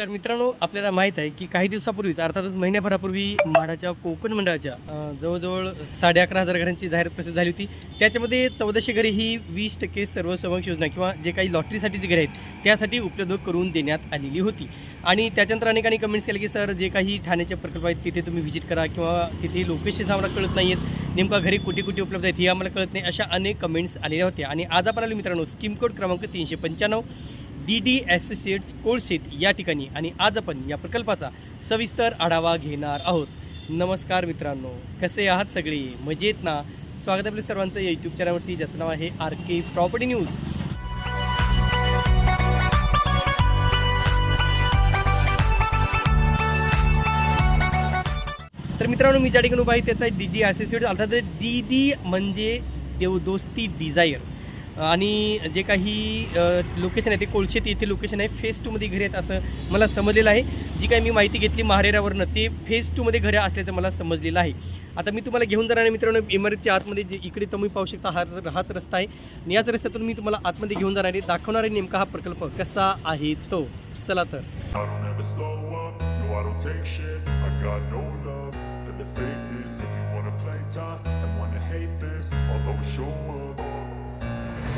तर मित्रांनो आपल्याला माहीत आहे की काही दिवसापूर्वीच अर्थातच महिन्याभरापूर्वी म्हाडाच्या कोकण मंडळाच्या जवळजवळ साडे अकरा हजार घरांची जाहिरात प्रसिद्ध झाली होती. त्याच्यामध्ये चौदाशे घरे ही वीस टक्के सर्वसमावेश योजना किंवा जे काही लॉटरीसाठी जी घरे आहेत त्यासाठी उपलब्ध करून देण्यात आलेली होती. आणि त्याच्यानंतर अनेकांनी कमेंट्स केले की सर जे काही ठाण्याचे प्रकल्प आहेत तिथे तुम्ही व्हिजिट करा किंवा तिथे लोकेशन्स आम्हाला कळत नाही आहेत नेमका घरी कुठे कुठे उपलब्ध आहेत हे आम्हाला कळत नाही अशा अनेक कमेंट्स आलेल्या होत्या. आणि आज आपण आलो मित्रांनो स्कीम कोड क्रमांक तीनशे पंच्याण्णव. डी डी ॲसोसिएट्स कोळशेत या ठिकाणी आणि आज आपण या प्रकल्पाचा सविस्तर आढावा घेणार आहोत. नमस्कार मित्रांनो कसे आहात सगळे? मजेत ना? स्वागत आपल्या सर्वांचं या यूट्यूब चॅनलवरती ज्याचं नाव आहे आर के प्रॉपर्टी न्यूज. तर मित्रांनो मी ज्या ठिकाणी उभा आहे त्याचा डी डी ॲसोसिएट अर्थात डी डी म्हणजे देवदोस्ती डिझायर. आणि जे काही लोकेशन आहे ते कोळशेत येथे लोकेशन आहे. फेज टूमध्ये घरे आहेत असं मला समजलेलं आहे. जी काही मी माहिती घेतली महारेरावरनं ते फेज टूमध्ये घरे असल्याचं मला समजलेलं आहे. आता मी तुम्हाला घेऊन जाणार आहे मित्रांनो इमारतीच्या आतमध्ये जे इकडे तुम्ही पाहू शकता हा हाच रस्ता आहे. आणि याच रस्त्यातून मी तुम्हाला आतमध्ये घेऊन जाणार आहे. दाखवणार आहे नेमका हा प्रकल्प कसा आहे तो. चला तर.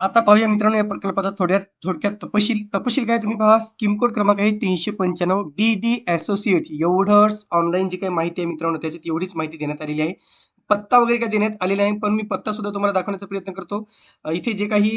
आता पाहूया मित्रांनो या प्रकल्पाचा थोड्यात थोडक्यात तपशील. तपशील काय तुम्ही पहा. स्कीम कोड क्रमांक आहे तीनशे पंच्याण्णव डी डी असोसिएट एवढंच ऑनलाईन जी काही माहिती आहे मित्रांनो त्याच्यात एवढीच माहिती देण्यात आलेली आहे. पत्ता वगैरे काय देण्यात आलेला आहे पण मी पत्ता सुद्धा तुम्हाला दाखवण्याचा प्रयत्न करतो. इथे जे काही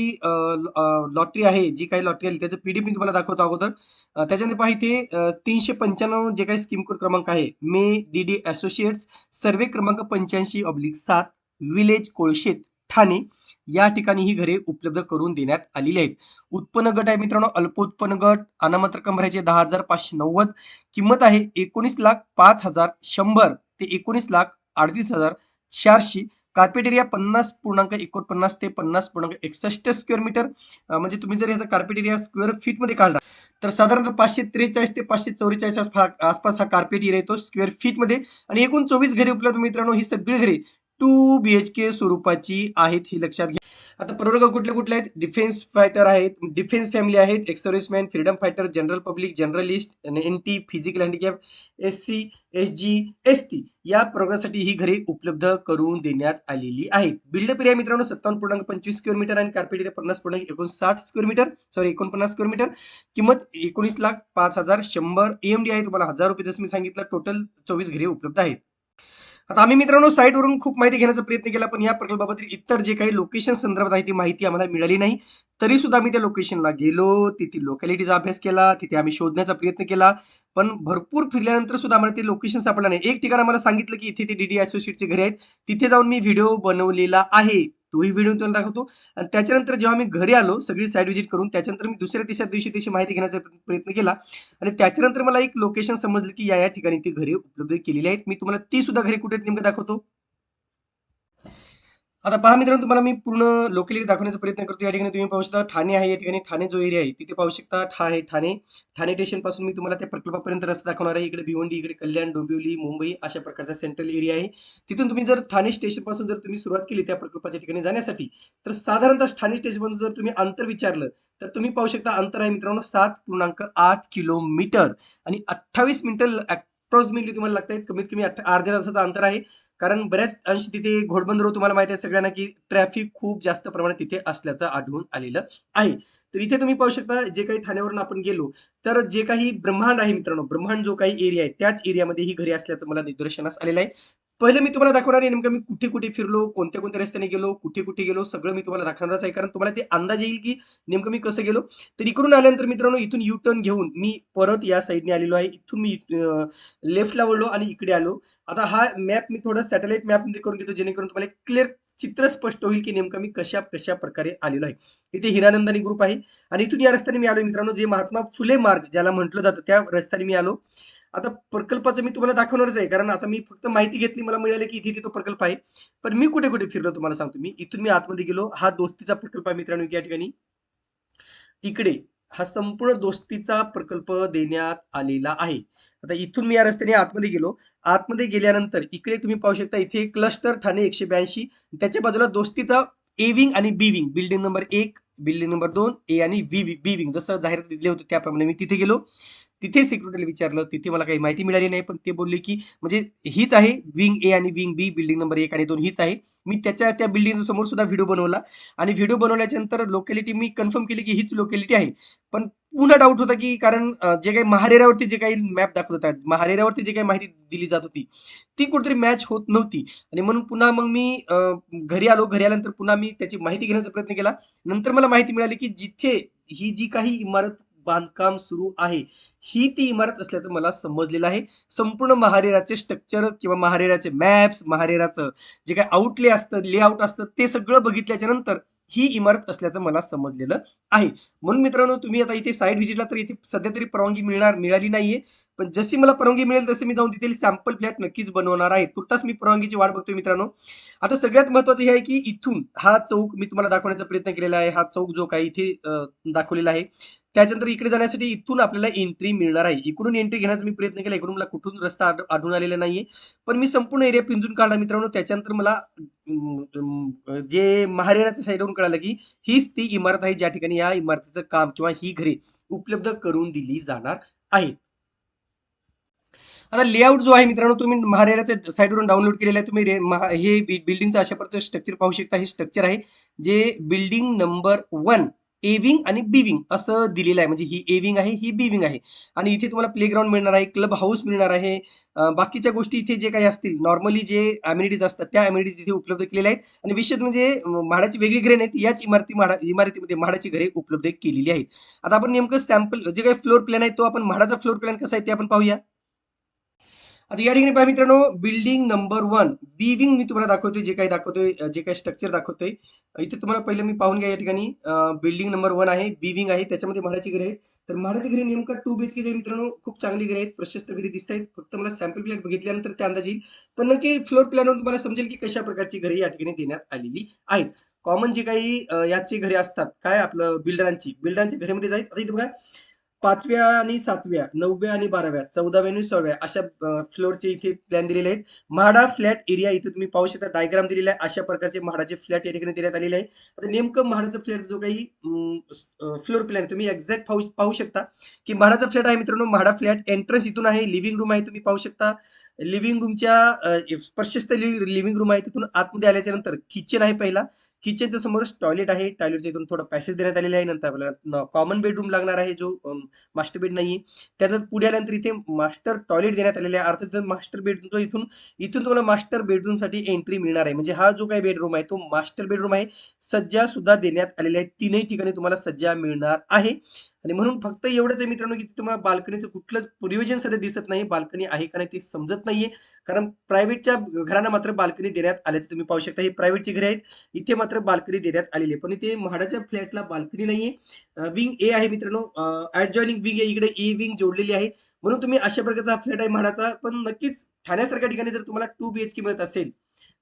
लॉटरी आहे जी काही लॉटरी आली त्याचं पीडीएफ मी तुम्हाला दाखवतो अगोदर. त्याच्यामध्ये पहा इथे तीनशे पंच्याण्णव जे काही स्कीम कोड क्रमांक आहे मे डी डी असोसिएट्स सर्वे क्रमांक पंच्याऐंशी ऑब्लिक सात विलेज कोळशेत ठाणे. या ठिकाणी ही घरे उपलब्ध करून देण्यात आलेली आहेत. उत्पन्न गट आहे मित्रांनो अल्पोत्पन्न गट अनामत रक्कम दहा हजार पाचशे नव्वद किंमत आहे एकोणीस लाख पाच हजार शंभर ते एकोणीस लाख अडतीस हजार चारशे. कार्पेट एरिया पन्नास पूर्णांक एकोणपन्नास ते पन्नास पूर्णांक एकसष्ट स्क्वेअर मीटर म्हणजे तुम्ही जर याचा कार्पेट एरिया स्क्वेअर फीटमध्ये काढला तर साधारणतः पाचशे त्रेचाळीस ते पाचशे चौवेचाळीस आसपास हा कार्पेट एरिया येतो स्क्वेअर फीटमध्ये. आणि एकूण चोवीस घरे उपलब्ध मित्रांनो ही सगळी घरे टू बी एच के स्वरूपाची आहेत ही लक्षात घ्या. आता प्रवर्ग कुठले कुठले आहेत? डिफेन्स फायटर आहेत डिफेन्स फॅमिली आहेत ex serviceman freedom fighter general public journalist N T physical handicap S C S G S T या प्रवर्गासाठी ही घरे उपलब्ध करून देण्यात आलेली आहेत. बिल्डअप एरिया मित्रांनो सत्तावन्न पूर्णांक पंचवीस स्क्वेअर मीटर आणि कार्पेट एरिया पन्नास पूर्णांक एकोणसाठ स्क्वेअर मीटर सॉरी एकोणपन्नास स्क्वेअर मीटर किंमत एकोणीस लाख पाच हजार शंभर एम डी आहे. तुम्हाला हजार रुपये जसं मी सांगितलं टोटल चोवीस घरे उपलब्ध आहेत. आता आम्ही मित्रांनो साईटवरून खूप माहिती घेण्याचा प्रयत्न केला पण या प्रकल्पाबद्दल इतर जे काही लोकेशन संदर्भात आहे ती माहिती आम्हाला मिळाली नाही. तरी सुद्धा आम्ही त्या लोकेशनला गेलो तिथे लोकॅलिटीचा अभ्यास केला तिथे आम्ही शोधण्याचा प्रयत्न केला. पण भरपूर फिरल्यानंतर सुद्धा आम्हाला ते लोकेशन सापडलं नाही. एक ठिकाण आम्हाला सांगितलं की इथे ते डीडी असोसिएटचे घरे आहेत. तिथे जाऊन मी व्हिडिओ बनवलेला आहे. तोही व्हिडिओ तुम्हाला दाखवतो. आणि त्याच्यानंतर जेव्हा मी घरी आलो सगळी साईड व्हिजिट करून त्याच्यानंतर मी दुसऱ्या तिसऱ्या दिवशी त्याची माहिती घेण्याचा प्रयत्न केला. आणि त्याच्यानंतर मला एक लोकेशन समजलं की या या ठिकाणी ती घरी उपलब्ध केलेली आहेत. मी तुम्हाला ती सुद्धा घरी कुठे आहेत नेमकं दाखवतो. आता पहा मित्रांनो तुम्हाला मी पूर्ण लोकॅलिटी दाखवण्याचा प्रयत्न करतो. या ठिकाणी तुम्ही पाहू शकता ठाणे आहे या ठिकाणी ठाणे जो एरिया आहे तिथे पाहू शकता ठा आहे ठाणे. ठाणे स्टेशनपासून मी तुम्हाला त्या प्रकल्पापर्यंत रस्ता दाखवणार आहे. इकडे भिवंडी इकडे कल्याण डोंबिवली मुंबई अशा प्रकारचा सेंट्रल एरिया आहे. तिथून तुम्ही जर ठाणे स्टेशनपासून जर तुम्ही सुरुवात केली त्या प्रकल्पाच्या ठिकाणी जाण्यासाठी तर साधारणतः ठाणे स्टेशनपासून जर तुम्ही अंतर विचारलं तर तुम्ही पाहू शकता अंतर आहे मित्रांनो सात पूर्णांक आठ किलोमीटर आणि अठ्ठावीस मिनिटं अप्रॉक्सिमेटली तुम्हाला लागत आहेत कमीत कमी अर्ध्या तासाचं अंतर आहे. कारण बऱ्याच अंश तिथे घोडबंदर तुम्हाला माहिती आहे सगळ्यांना की ट्रॅफिक खूप जास्त प्रमाणात तिथे असल्याचं आढळून आलेलं आहे. तर इथे तुम्ही पाहू शकता जे काही ठाण्यावरून आपण गेलो तर जे काही ब्रह्मांड आहे मित्रांनो ब्रह्मांड जो काही एरिया आहे त्याच एरियामध्ये ही घरी असल्याचं मला निदर्शनास आलेलं आहे. पहिले मी तुम्हाला दाखवणार आहे नेमकं मी कुठे कुठे फिरलो कोणत्या कोणत्या रस्त्याने गेलो कुठे कुठे गेलो सगळं मी तुम्हाला दाखवणारच आहे. कारण तुम्हाला ते अंदाज येईल की नेमकं मी कसं गेलो. तर इकडून आल्यानंतर मित्रांनो इथून यू टर्न घेऊन मी परत या साईडने आलेलो आहे. इथून मी लेफ्टला वळलो आणि इकडे आलो. आता हा मॅप मी थोडं सॅटेलाइट मॅपमध्ये करून घेतो जेणेकरून तुम्हाला क्लिअर चित्र स्पष्ट होईल की नेमकं मी कशा कशा प्रकारे आलेलो आहे. इथे हिरानंदानी ग्रुप आहे. आणि इथून या रस्त्याने मी आलो मित्रांनो जे महात्मा फुले मार्ग ज्याला म्हटलं जातं त्या रस्त्याने मी आलो. आता प्रकल्पाचं मी तुम्हाला दाखवणारच आहे कारण आता मी फक्त माहिती घेतली मला मिळाली की इथे इथे तो प्रकल्प आहे. पण मी कुठे कुठे फिरलो तुम्हाला सांगतो. मी इथून मी आतमध्ये गेलो हा दोस्तीचा प्रकल्प आहे मित्रांनो या ठिकाणी. इकडे हा संपूर्ण दोस्तीचा प्रकल्प देण्यात आलेला आहे. आता इथून मी या रस्त्याने आतमध्ये गेलो. आतमध्ये गेल्यानंतर इकडे तुम्ही पाहू शकता इथे क्लस्टर ठाणे एकशे ब्याऐंशी. त्याच्या बाजूला दोस्तीचा ए विंग आणि बी विंग. बिल्डिंग नंबर एक बिल्डिंग नंबर दोन ए आणि बी बी विंग. जसं जाहिरात दिले होते त्याप्रमाणे मी तिथे गेलो. तिथे सिक्युरिटीला विचारलं तिथे मला काही माहिती मिळाली नाही पण ते बोलले की म्हणजे हीच आहे विंग ए आणि विंग बी बिल्डिंग नंबर एक आणि दोन हीच आहे. मी त्याच्या त्या बिल्डिंगच्या समोर सुद्धा व्हिडिओ बनवला. आणि व्हिडिओ बनवल्याच्या नंतर लोकॅलिटी मी कन्फर्म केली की हीच लोकॅलिटी आहे. पण पुन्हा डाऊट होता की कारण जे काही महारेरावरती जे काही मॅप दाखवत होता महारेरावरती जे काही माहिती दिली जात होती ती कुठेतरी मॅच होत नव्हती. आणि म्हणून पुन्हा मग मी घरी आलो. घरी आल्यानंतर पुन्हा मी त्याची माहिती घेण्याचा प्रयत्न केला. नंतर मला माहिती मिळाली की जिथे ही जी काही इमारत बांधकाम सुरू आहे. ही ती इमारत असल्याचं मला समजलेलं आहे. संपूर्ण महारेराचे स्ट्रक्चर किंवा महारेराचे मॅप्स महारेराचं जे काही आउटले असतं लेआउट असतं ते सगळं बघितल्याच्या नंतर ही इमारत असल्याचं मला समजलेलं आहे. म्हणून मित्रांनो तुम्ही आता इथे साईड व्हिजिटला तर इथे सध्या तरी परवानगी मिळणार मिळाली नाहीये. पण जशी मला परवानगी मिळेल तसे मी जाऊन तिथे सॅम्पल फ्लॅट नक्कीच बनवणार आहे. तुर्तास मी परवानगीची वाट बघतोय मित्रांनो. आता सगळ्यात महत्वाचं हे आहे की इथून हा चौक मी तुम्हाला दाखवण्याचा प्रयत्न केलेला आहे. हा चौक जो काही इथे दाखवलेला आहे. त्याच्यानंतर इकडे जाण्यासाठी इथून आपल्याला एंट्री मिळणार आहे. इकडून एंट्री घेण्याचा मी प्रयत्न केला. इकडून मला कुठून रस्ता आढळून आलेला नाहीये. पण मी संपूर्ण एरिया पिंजून काढला मित्रांनो. त्याच्यानंतर मला जे महारेराच्या साईडवरून कळालं की हीच ती इमारत आहे. ज्या ठिकाणी या इमारतीचं काम किंवा ही घरे उपलब्ध करून दिली जाणार आहेत. आता लेआउट जो आहे मित्रांनो तुम्ही महारेराच्या साईडवरून डाउनलोड केलेला आहे. तुम्ही हे बिल्डिंगचं अशा प्रकारचं स्ट्रक्चर पाहू शकता. हे स्ट्रक्चर आहे जे building number one A wing आणि बी विंग असं दिलेलं आहे. म्हणजे ही ए विंग आहे ही बी विंग आहे. आणि इथे तुम्हाला प्लेग्राऊंड मिळणार आहे क्लब हाऊस मिळणार आहे. बाकीच्या गोष्टी इथे जे काही असतील नॉर्मली जे अम्युनिटीज असतात त्या अम्युनिटीज इथे उपलब्ध केलेल्या आहेत. आणि विशेष म्हणजे म्हाडाची वेगळी घरे नाहीत याच इमारती म्हाडा इमारतीमध्ये म्हाडाची घरे उपलब्ध केलेली आहेत. आता आपण नेमकं सॅम्पल जे काही फ्लोर प्लॅन आहे तो आपण म्हाडाचा फ्लोर प्लॅन कसा आहे ते आपण पाहूया. आता या ठिकाणी पहा मित्रांनो building number one B wing मी तुम्हाला दाखवतोय जे काही दाखवतोय जे काही स्ट्रक्चर दाखवतोय इथे तुम्हाला पहिलं मी पाहून घ्या या ठिकाणी. बिल्डिंग नंबर वन आहे बी विंग आहे त्याच्यामध्ये म्हाडाची घरे आहेत. तर म्हाडाची घरे नेमका टू बी एच के मित्रांनो खूप चांगली घरे आहेत प्रशस्त घरे दिसत आहेत. फक्त मला सॅम्पल प्लॅन बघितल्यानंतर ते अंदाज. येईल पण नक्की फ्लोर प्लॅनवर तुम्हाला समजेल की कशा प्रकारची घरे या ठिकाणी देण्यात आलेली आहेत. कॉमन जे काही याची घरे असतात काय आपलं बिल्डरांची बिल्डरांची घरेमध्ये जाईल. आता इथे बघा पाचव्या आणि सातव्या नवव्या आणि बाराव्या चौदाव्या आणि सोळव्या अशा फ्लोअरचे इथे प्लॅन दिलेले आहेत. म्हाडा फ्लॅट एरिया इथे तुम्ही पाहू शकता डायग्राम दिलेला आहे. अशा प्रकारचे म्हाडाचे फ्लॅट या ठिकाणी देण्यात आलेले आहे. आता नेमकं म्हाडाचा फ्लॅट जो काही फ्लोअर प्लॅन तुम्ही एक्झॅक्ट पाहू पाहू शकता की म्हाडाचा फ्लॅट आहे मित्रांनो. म्हाडा फ्लॅट एंट्रन्स इथून आहे लिव्हिंग रूम आहे तुम्ही पाहू शकता. लिव्हिंग रूमच्या प्रशस्त लिव्हिंग रूम आहे तिथून आतमध्ये आल्याच्यानंतर किचन आहे पहिला. किचनच्या समोरच टॉयलेट आहे. टॉयलेटच्या इथून थोडं पॅसेज देण्यात आलेले आहे. नंतर आपल्याला कॉमन बेडरूम लागणार आहे जो मास्टर बेड नाही. त्यानंतर पुढे आल्यानंतर इथे मास्टर टॉयलेट देण्यात आलेले आहे. अर्थात मास्टर बेडरूम जो इथून इथून तुम्हाला मास्टर बेडरूमसाठी एंट्री मिळणार आहे. म्हणजे हा जो काही बेडरूम आहे तो मास्टर बेडरूम आहे. सज्जा सुद्धा देण्यात आलेल्या आहे तीनही ठिकाणी तुम्हाला सज्जा मिळणार आहे. आणि म्हणून फक्त एवढंच आहे मित्रांनो की तुम्हाला बाल्कनीचं कुठलंच प्रियोजन सध्या दिसत नाही बाल्कनी आहे का नाही ते समजत नाहीये. कारण प्रायव्हेटच्या घरांना मात्र बाल्कनी देण्यात आल्याचं तुम्ही पाहू शकता. हे प्रायव्हेटची घरे आहेत इथे मात्र बाल्कनी देण्यात आलेली आहे. पण इथे म्हाडाच्या फ्लॅटला बाल्कनी नाहीये. विंग ए आहे मित्रांनो. ऍडजॉइनिंग विंग आहे इकडे ए विंग जोडलेली आहे. म्हणून तुम्ही अशा प्रकारचा फ्लॅट आहे म्हाडाचा. पण नक्कीच ठाण्यासारख्या ठिकाणी जर तुम्हाला टू बीएचके मिळत असेल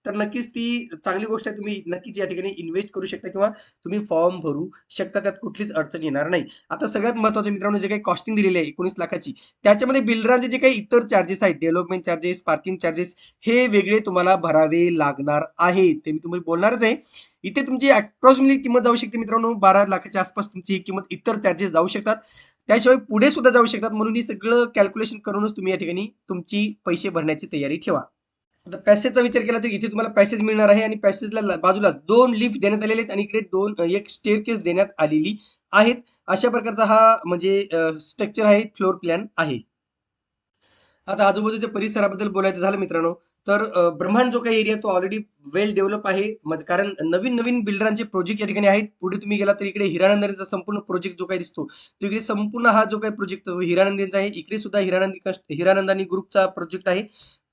तर नक्कीच ती चांगली गोष्ट आहे. तुम्ही नक्कीच या ठिकाणी इन्व्हेस्ट करू शकता किंवा तुम्ही फॉर्म भरू शकता. त्यात कुठलीच अडचण येणार नाही. आता सगळ्यात महत्वाचं मित्रांनो जे काही कॉस्टिंग दिलेली आहे एकोणीस लाखाची त्याच्यामध्ये बिल्डरांचे जे काही इतर चार्जेस आहेत डेव्हलपमेंट चार्जेस पार्किंग चार्जेस हे वेगळे तुम्हाला भरावे लागणार आहे. ते मी तुम्हाला बोलणारच आहे. इथे तुमची अप्रॉक्सिमेटली किंमत जाऊ शकते मित्रांनो बारा लाखाच्या आसपास तुमची ही किंमत इतर चार्जेस जाऊ शकतात. त्याशिवाय पुढे सुद्धा जाऊ शकतात. म्हणून हे सगळं कॅल्क्युलेशन करूनच तुम्ही या ठिकाणी तुमची पैसे भरण्याची तयारी ठेवा. आता पॅसेजचा विचार केला तर इथे तुम्हाला पॅसेज मिळणार आहे आणि पॅसेजला बाजूलाच दोन लिफ्ट देण्यात आलेले आहेत आणि इकडे दोन एक स्टेअरकेस देण्यात आलेली आहेत. अशा प्रकारचा हा म्हणजे स्ट्रक्चर आहे फ्लोर प्लॅन आहे. आता आजूबाजूच्या परिसराबद्दल बोलायचं झालं मित्रांनो तर ब्रह्मांड जो काही एरिया तो ऑलरेडी वेल डेव्हलप आहे. म्हणजे कारण नवीन नवीन बिल्डरांचे प्रोजेक्ट या ठिकाणी आहेत. पुढे तुम्ही गेला तर इकडे हिरानंदांचा संपूर्ण प्रोजेक्ट जो काही दिसतो तो इकडे संपूर्ण हा जो काही प्रोजेक्ट तो हिरानंदींचा आहे. इकडे सुद्धा हिरानंदी हिरानंदानी ग्रुपचा प्रोजेक्ट आहे.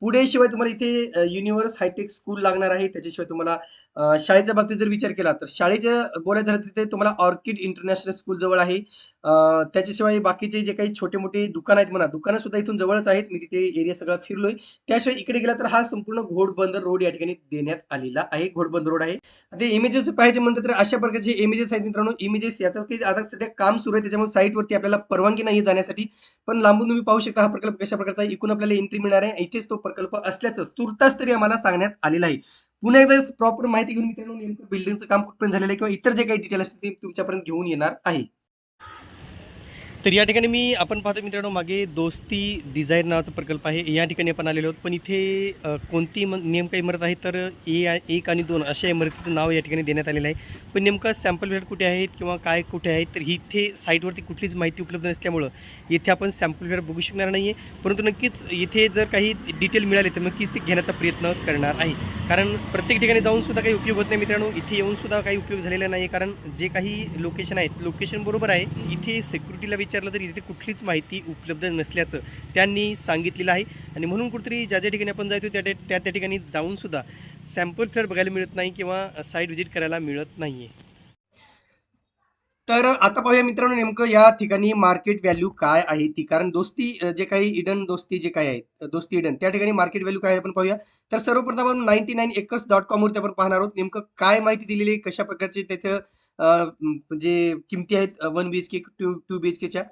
पुढे शिवाय तुम्हाला इथे युनिव्हर्स हायटेक स्कूल लागणार आहे. त्याच्याशिवाय तुम्हाला शाळेच्या बाबतीत जर विचार केला तर शाळेच्या बोलायचं झालं तिथे तुम्हाला ऑर्किड इंटरनॅशनल स्कूल जवळ आहे. त्याच्याशिवाय बाकीचे जे काही छोटे मोठे दुकान आहेत म्हणा दुकानं सुद्धा इथून जवळच आहेत. मी तिथे एरिया सगळा फिरलोय. त्याशिवाय इकडे गेला तर हा संपूर्ण घोडबंदर रोड या ठिकाणी देण्यात आलेला आहे. घोडबंदर रोड आहे. आता इमेजेस पाहिजे म्हणतात तर अशा प्रकारचे इमेजेस आहेत मित्रांनो इमेजेस याचं काही आता सध्या काम सुरू आहे. त्याच्यामुळे साईटवरती आपल्याला परवानगी नाही जाण्यासाठी. पण लांबून तुम्ही पाहू शकता हा प्रकल्प कशा प्रकारचा इकून आपल्याला एंट्री मिळणार आहे. इथेच तो प्रकल्प असल्याचं तुर्तास तरी आम्हाला सांगण्यात आलेलं आहे. पुन्हा एकदा प्रॉपर माहिती घेऊन मित्रांनो नेमकं बिल्डिंगचं काम कुठपर्यंत झालेलं आहे किंवा इतर जे काही डिटेल असतील ते तुमच्यापर्यंत घेऊन येणार आहे. तर या ठिकाणी मी आपण पाहतो मित्रांनो मागे दोस्ती डिझायर नावाचा प्रकल्प आहे. या ठिकाणी आपण आलेलो आहोत. पण इथे कोणती म- नेमका इमारत आहे? तर ए एक आणि दोन अशा इमारतीचं नाव या ठिकाणी देण्यात आलेलं आहे. पण नेमकं सॅम्पल फ्लॅट कुठे आहेत किंवा काय कुठे आहेत? तर इथे साईटवरती कुठलीच माहिती उपलब्ध नसल्यामुळं इथे आपण सॅम्पल फ्लॅट बघू शकणार नाही आहे परंतु नक्कीच इथे जर काही डिटेल मिळाले तर नक्कीच ते घेण्याचा प्रयत्न करणार आहे. कारण प्रत्येक ठिकाणी जाऊन सुद्धा काही उपयोग होत नाही मित्रांनो. इथे येऊन सुद्धा काही उपयोग झालेला नाही कारण जे काही लोकेशन आहेत लोकेशन बरोबर आहे. इथे सिक्युरिटीला विचारलं तर इथे कुठलीच माहिती उपलब्ध नसल्याचं त्यांनी सांगितलेलं आहे. आणि म्हणून कुठेतरी ज्या ज्या ठिकाणी आपण जायचो त्या त्या त्या त्या ठिकाणी जाऊनसुद्धा सॅम्पल फ्लॅट बघायला मिळत नाही किंवा साईट व्हिजिट करायला मिळत नाही आहे तर आता पाहूया मित्रांनो नेमकं या ठिकाणी मार्केट व्हॅल्यू काय आहे ती. कारण दोस्ती जे काही इडन दोस्ती जे काही आहे दोस्ती इडन त्या ठिकाणी मार्केट व्हॅल्यू काय आहे आपण पाहूया. तर सर्वप्रथम आपण नाईन्टी नाईन एकर्स डॉट कॉमवरती आपण पाहणार आहोत. नेमकं काय माहिती दिलेली आहे कशा प्रकारचे त्याचं जे किमती आहेत one B H K two two B H केच्या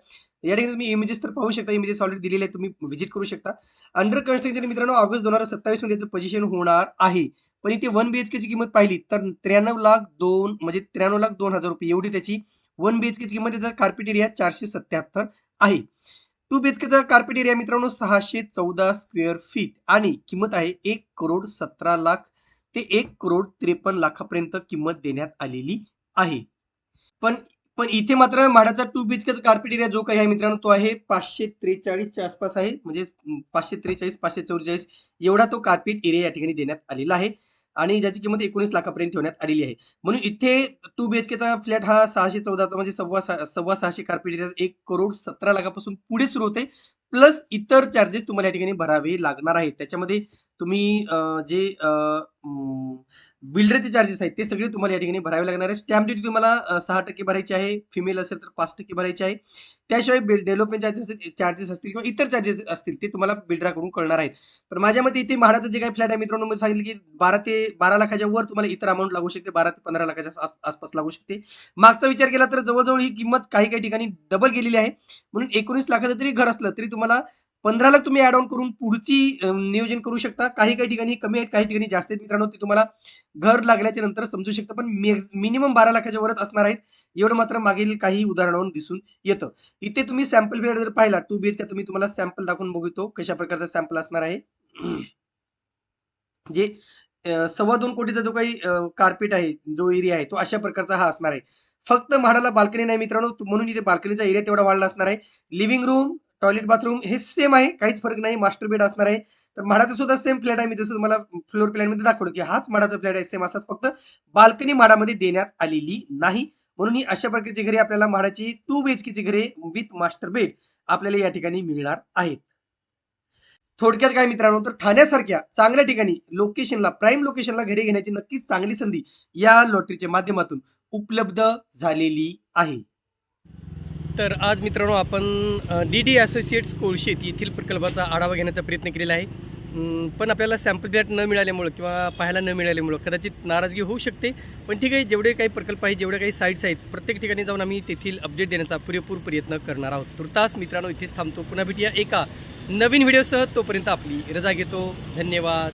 या ठिकाणी तुम्ही इमेजेस तर पाहू शकता. इमेजेस ऑलरेडी दिलेले आहेत तुम्ही व्हिजिट करू शकता. अंडर कन्स्ट्रक्शन मित्रांनो ऑगस्ट दोन हजार सत्तावीसमध्ये त्याचं पोझिशन होणार आहे. पण इथे वन बी एच केची किंमत पाहिली तर त्र्याण्णव लाख दोन म्हणजे त्र्याण्णव लाख दोन हजार रुपये एवढी त्याची. वन बी एच केची किंमत त्याचा कार्पेट एरिया चारशे सत्याहत्तर आहे. टू बी एच केचा कार्पेट एरिया मित्रांनो सहाशे चौदा स्क्वेअर फीट आणि किंमत आहे एक करोड सतरा लाख ते एक करोड त्रेपन्न लाखापर्यंत किंमत देण्यात आलेली आहे. पण पण इथे मात्र म्हाडाचा टू बी एच केचा कार्पेट एरिया जो काही आहे मित्रांनो तो आहे पाचशे त्रेचाळीसच्या आसपास आहे. म्हणजे पाचशे त्रेचाळीस पाचशे चौवेचाळीस एवढा तो कार्पेट एरिया या ठिकाणी देण्यात आलेला आहे. आणि ज्याची किंमत एकोणीस लाखापर्यंत ठेवण्यात आलेली आहे. म्हणून इथे टू बी एच केचा फ्लॅट हा सहाशे चौदाचा म्हणजे सव्वा सहा सव्वा सहाशे कार्पेट एरिया एक करोड सतरा लाखापासून पुढे सुरू होते. प्लस इतर चार्जेस तुम्हाला या ठिकाणी भरावे लागणार आहेत. त्याच्यामध्ये तुम्ही जे बिल्डरचे चार्जेस आहेत ते सगळे तुम्हाला या ठिकाणी भरावे लागणार आहे स्टॅम्प ड्युटी तुम्हाला सहा टक्के भरायची आहे फिमेल असेल तर पाच टक्के भरायची आहे. त्याशिवाय डेव्हलपमेंट चार्जेस चार्जेस असतील किंवा इतर चार्जेस असतील ते तुम्हाला बिल्डराकडून कळणार आहेत. पण माझ्या मते इथे म्हाडाचं जे काही फ्लॅट आहे मित्रांनो मी सांगितलं की बारा ते बारा लाखाच्या वर तुम्हाला इतर अमाऊंट लागू शकते बारा ते पंधरा लाखाच्या आस- आसपास लागू शकते. मागचा विचार केला तर जवळजवळ ही किंमत काही काही ठिकाणी डबल गेलेली आहे. म्हणून एकोणीस लाखाचं जरी घर असलं तरी तुम्हाला पंधरा लाख तुम्ही ऍड ऑन करून पुढची नियोजन करू शकता. काही काही ठिकाणी कमी आहेत काही ठिकाणी जास्त आहेत. मित्रांनो ते तुम्हाला घर लागल्याच्या नंतर समजू शकतं पण मिनिमम बारा लाखाच्या वरच असणार आहेत. एवढं मात्र मागील काही उदाहरणावरून दिसून येतं. इथे तुम्ही सॅम्पल वेळ जर पाहिला टू बी एच तुम्ही तुम्हाला सॅम्पल दाखवून बघतो कशा प्रकारचा सॅम्पल असणार आहे. जे सव्वा दोन कोटीचा जो काही कार्पेट आहे जो एरिया आहे तो अशा प्रकारचा हा असणार आहे. फक्त म्हाडाला बाल्कनी नाही मित्रांनो म्हणून इथे बाल्कनीचा एरिया तेवढा वाढला असणार आहे. लिव्हिंग रूम टॉयलेट बाथरूम हे सेम आहे. काहीच फरक नाही. मास्टर बेड असणार आहे. तर म्हाडाचा सुद्धा सेम फ्लॅट आहे. मी जसं तुम्हाला फ्लोर प्लॅनमध्ये दाखवलं की हाच म्हाडाचा फ्लॅट आहे. सेम असाच फक्त बाल्कनी म्हाडामध्ये देण्यात आलेली नाही. म्हणून ही अशा प्रकारची घरे आपल्याला म्हाडाची टू बीएचकेची घरे विथ मास्टर बेड आपल्याला या ठिकाणी मिळणार आहेत. थोडक्यात काय मित्रांनो तर ठाण्यासारख्या चांगल्या ठिकाणी लोकेशनला प्राईम लोकेशनला घरे घेण्याची नक्कीच चांगली संधी या लॉटरीच्या माध्यमातून उपलब्ध झालेली आहे. तर आज मित्रांनो आपण डी डी असोसिएट्स कोळशेत येथील प्रकल्पाचा आढावा घेण्याचा प्रयत्न केलेला आहे. पण आपल्याला सॅम्पल फ्लॅट न मिळाल्यामुळं किंवा पाहायला न मिळाल्यामुळं कदाचित नाराजगी होऊ शकते. पण ठीक आहे जेवढे काही प्रकल्प आहेत जेवढे काही साईट्स आहेत प्रत्येक ठिकाणी जाऊन आम्ही तेथील अपडेट देण्याचा पुरेपूर प्रयत्न करणार आहोत. तुर्तास मित्रांनो इथेच थांबतो. पुन्हा भेटूया एका नवीन व्हिडिओसह तोपर्यंत आपली रजा घेतो. धन्यवाद.